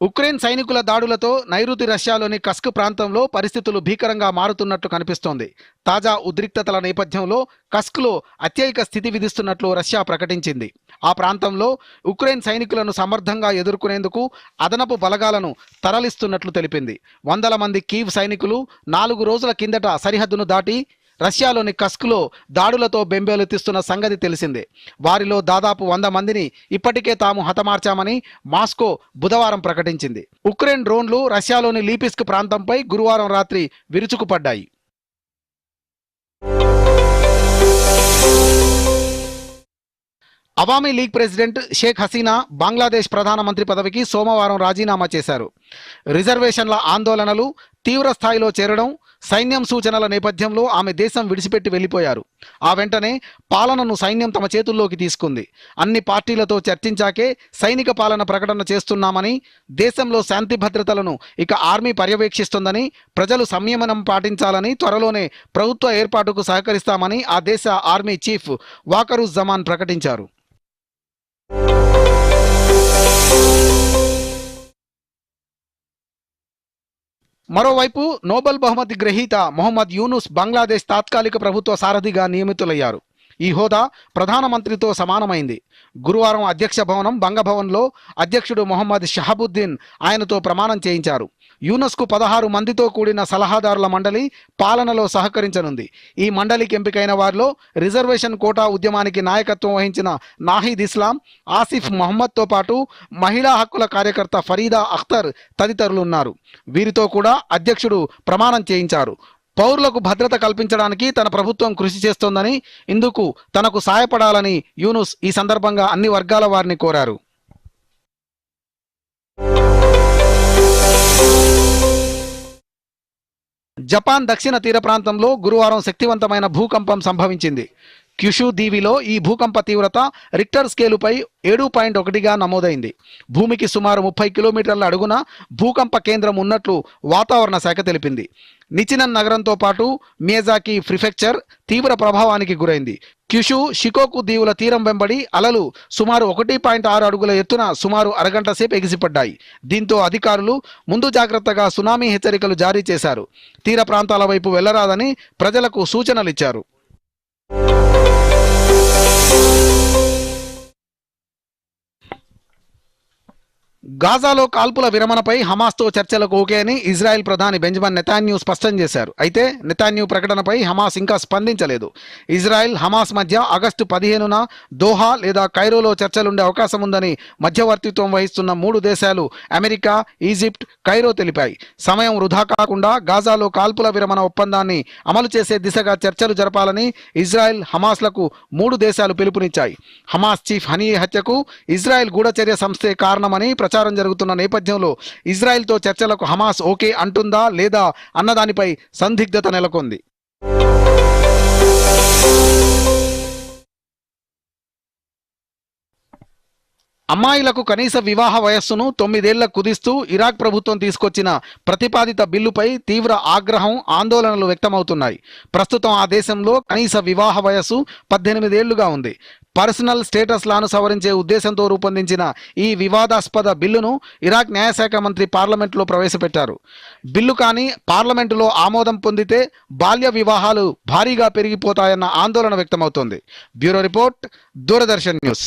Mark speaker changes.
Speaker 1: Ukraine సైనికుల దాడులతో నైరుతి రష్యాలోని కస్క్ ప్రాంతంలో పరిస్థితులు భీకరంగా మారుతున్నట్లు కనిపిస్తోంది. తాజా ఉద్రిక్తతల నేపథ్యంలో కస్క్లో అత్యయిక స్థితి విధిస్తున్నట్లు రష్యా ప్రకటించింది. ఆ ప్రాంతంలో ఉక్రెయిన్ సైనికులను సమర్థంగా ఎదుర్కొనేందుకు అదనపు బలగాలను తరలిస్తున్నట్లు తెలిపింది. వందల మంది కీవ్ సైనికులు నాలుగు రోజుల కిందట సరిహద్దును దాటి రష్యాలోని కస్క్లో దాడులతో బెంబేలెత్తిస్తున్న సంగతి తెలిసిందే. వారిలో దాదాపు వంద మందిని ఇప్పటికే తాము హతమార్చామని మాస్కో బుధవారం ప్రకటించింది. ఉక్రెయిన్ డ్రోన్లు రష్యాలోని లీపిస్క్ ప్రాంతంపై గురువారం రాత్రి విరుచుకుపడ్డాయి. అవామీ లీగ్ ప్రెసిడెంట్ షేక్ హసీనా బంగ్లాదేశ్ ప్రధానమంత్రి పదవికి సోమవారం రాజీనామా చేశారు. రిజర్వేషన్ల ఆందోళనలు తీవ్ర స్థాయిలో చేరడం సైన్యం సూచనల నేపథ్యంలో ఆమె దేశం విడిచిపెట్టి వెళ్ళిపోయారు. ఆ వెంటనే పాలనను సైన్యం తమ చేతుల్లోకి తీసుకుంది. అన్ని పార్టీలతో చర్చించాకే సైనిక పాలన ప్రకటన చేస్తున్నామని దేశంలో శాంతి భద్రతలను ఇక ఆర్మీ పర్యవేక్షిస్తుందని ప్రజలు సంయమనం పాటించాలని త్వరలోనే ప్రభుత్వ ఏర్పాటుకు సహకరిస్తామని ఆ దేశ ఆర్మీ చీఫ్ వాకరుజ్ జమాన్ ప్రకటించారు. మరోవైపు నోబెల్ బహుమతి గ్రహీత మొహమ్మద్ యూనుస్ బంగ్లాదేశ్ తాత్కాలిక ప్రభుత్వ సారథిగా నియమితులయ్యారు. ఈ హోదా ప్రధానమంత్రితో సమానమైంది. గురువారం అధ్యక్ష భవనం బంగభవన్లో అధ్యక్షుడు మొహమ్మద్ షహబుద్దీన్ ఆయనతో ప్రమాణం చేయించారు. యూనస్కు పదహారు మందితో కూడిన సలహాదారుల మండలి పాలనలో సహకరించనుంది. ఈ మండలికి ఎంపికైన వారిలో రిజర్వేషన్ కోటా ఉద్యమానికి నాయకత్వం వహించిన నాహిద్ ఇస్లాం ఆసిఫ్ మహమ్మద్తో పాటు మహిళా హక్కుల కార్యకర్త ఫరీదా అఖ్తర్ తదితరులు ఉన్నారు. వీరితో కూడా అధ్యక్షుడు ప్రమాణం చేయించారు. పౌరులకు భద్రత కల్పించడానికి తన ప్రభుత్వం కృషి చేస్తోందని ఇందుకు తనకు సాయపడాలని యూనుస్ ఈ సందర్భంగా అన్ని వర్గాల వారిని కోరారు. జపాన్ దక్షిణ తీర ప్రాంతంలో గురువారం శక్తివంతమైన భూకంపం సంభవించింది. క్యుషు దీవిలో ఈ భూకంప తీవ్రత రిక్టర్ స్కేలుపై ఏడు పాయింట్ ఒకటిగా నమోదైంది. భూమికి సుమారు ముప్పై కిలోమీటర్ల అడుగున భూకంప కేంద్రం ఉన్నట్లు వాతావరణ శాఖ తెలిపింది. నిచినన్ నగరంతో పాటు మేజాకి ప్రిఫెక్చర్ తీవ్ర ప్రభావానికి గురైంది. క్యుషు షికోకు దీవుల తీరం వెంబడి అలలు సుమారు ఒకటి పాయింట్ ఆరు అడుగుల ఎత్తున సుమారు అరగంట సేపు ఎగిసిపడ్డాయి. దీంతో అధికారులు ముందు జాగ్రత్తగా సునామీ హెచ్చరికలు జారీ చేశారు. తీర ప్రాంతాల వైపు వెళ్ళరాదని ప్రజలకు సూచనలిచ్చారు. సూచనలు ఇచ్చారు గాజాలో కాల్పుల విరమణపై హమాస్తో చర్చలకు ఓకే అని ఇజ్రాయెల్ ప్రధాని బెంజమిన్ నెతాన్యూ స్పష్టం చేశారు. అయితే నెతాన్యూ ప్రకటనపై హమాస్ ఇంకా స్పందించలేదు. ఇజ్రాయెల్ హమాస్ మధ్య ఆగస్టు పదిహేనున దోహా లేదా కైరోలో చర్చలుండే అవకాశం ఉందని మధ్యవర్తిత్వం వహిస్తున్న మూడు దేశాలు అమెరికా ఈజిప్ట్ కైరో తెలిపాయి. సమయం వృధా కాకుండా గాజాలో కాల్పుల విరమణ ఒప్పందాన్ని అమలు చేసే దిశగా చర్చలు జరపాలని ఇజ్రాయెల్ హమాస్లకు మూడు దేశాలు పిలుపునిచ్చాయి. హమాస్ చీఫ్ హనీ హత్యకు ఇజ్రాయెల్ గూఢచర్య సంస్థే కారణమని ప్రచారం జరుగుతున్న నేపథ్యంలో ఇజ్రాయెల్తో చర్చలకు హమాస్ ఓకే అంటుందా లేదా అన్నదానిపై సందిగ్ధత నెలకొంది. అమ్మాయిలకు కనీస వివాహ వయస్సును తొమ్మిదేళ్ళ కుదిస్తూ ఇరాక్ ప్రభుత్వం తీసుకొచ్చిన ప్రతిపాదిత బిల్లుపై తీవ్ర ఆగ్రహం ఆందోళనలు వ్యక్తమవుతున్నాయి. ప్రస్తుతం ఆ దేశంలో కనీస వివాహ వయస్సు పద్దెనిమిదేళ్ళుగా ఉంది. పర్సనల్ స్టేటస్లను సవరించే ఉద్దేశంతో రూపొందించిన ఈ వివాదాస్పద బిల్లును ఇరాక్ న్యాయశాఖ మంత్రి పార్లమెంట్లో ప్రవేశపెట్టారు. బిల్లు కానీ పార్లమెంటులో ఆమోదం పొందితే బాల్య వివాహాలు భారీగా పెరిగిపోతాయన్న ఆందోళన వ్యక్తమవుతోంది. Bureau report Doordarshan news.